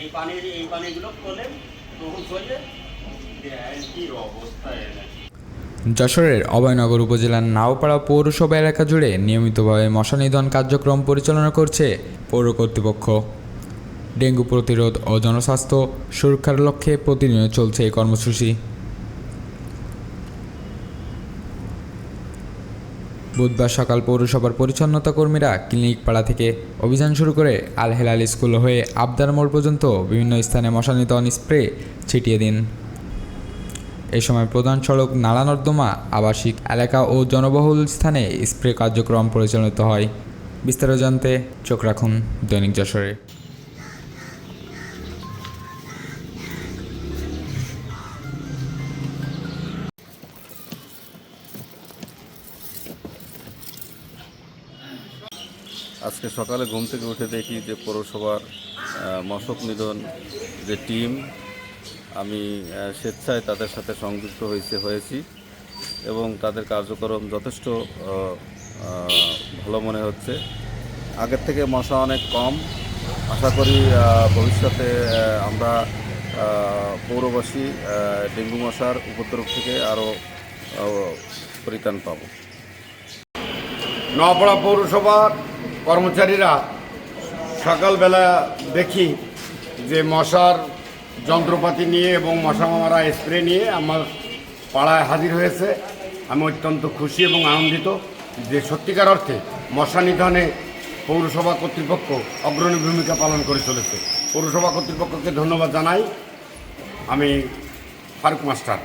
এই পানি এই পানিগুলো তখন যশোরের অভয়নগর উপজেলার নাওপাড়া পৌরসভা এলাকা জুড়ে নিয়মিতভাবে মশা নিধন কার্যক্রম পরিচালনা করছে পৌর কর্তৃপক্ষ। ডেঙ্গু প্রতিরোধ ও জনস্বাস্থ্য সুরক্ষার লক্ষ্যে প্রতিনিয়ত চলছে এই কর্মসূচি। বুধবার সকাল পৌরসভার পরিচ্ছন্নতা কর্মীরা ক্লিনিক পাড়া থেকে অভিযান শুরু করে আল হেলাল স্কুল হয়ে আবদার মোড় পর্যন্ত বিভিন্ন স্থানে মশা নিধন স্প্রে ছিটিয়ে দিন। এ সময় প্রধান সড়ক নালা নর্দমা আবাসিক এলাকা ও জনবহুল স্থানে স্প্রে কার্যক্রম পরিচালিত হয়। বিস্তারিত জানতে চোখ রাখুন দৈনিক যশোরে। আজকে সকালে ঘুম থেকে উঠে দেখি যে পৌরসভার মশক নিধন যে টিম, আমি স্বেচ্ছায় তাদের সাথে সংযুক্ত হয়েছে, হয়েছি এবং তাদের কার্যক্রম যথেষ্ট ভালো মনে হচ্ছে। আগের থেকে মশা অনেক কম। আশা করি ভবিষ্যতে আমরা পৌরবাসী ডেঙ্গু মশার উপদ্রব থেকে আরও পরিত্রাণ পাবো। নওপাড়া পৌরসভার কর্মচারীরা সকালবেলা দেখি যে মশার যন্ত্রপাতি নিয়ে এবং মশা মারা স্প্রে নিয়ে আমার পাড়ায় হাজির হয়েছে। আমি অত্যন্ত খুশি এবং আনন্দিত যে সত্যিকার অর্থে মশা নিধনে পৌরসভা কর্তৃপক্ষ অগ্রণী ভূমিকা পালন করে চলেছে। পৌরসভা কর্তৃপক্ষকে ধন্যবাদ জানাই। আমি ফারুক মাস্টার।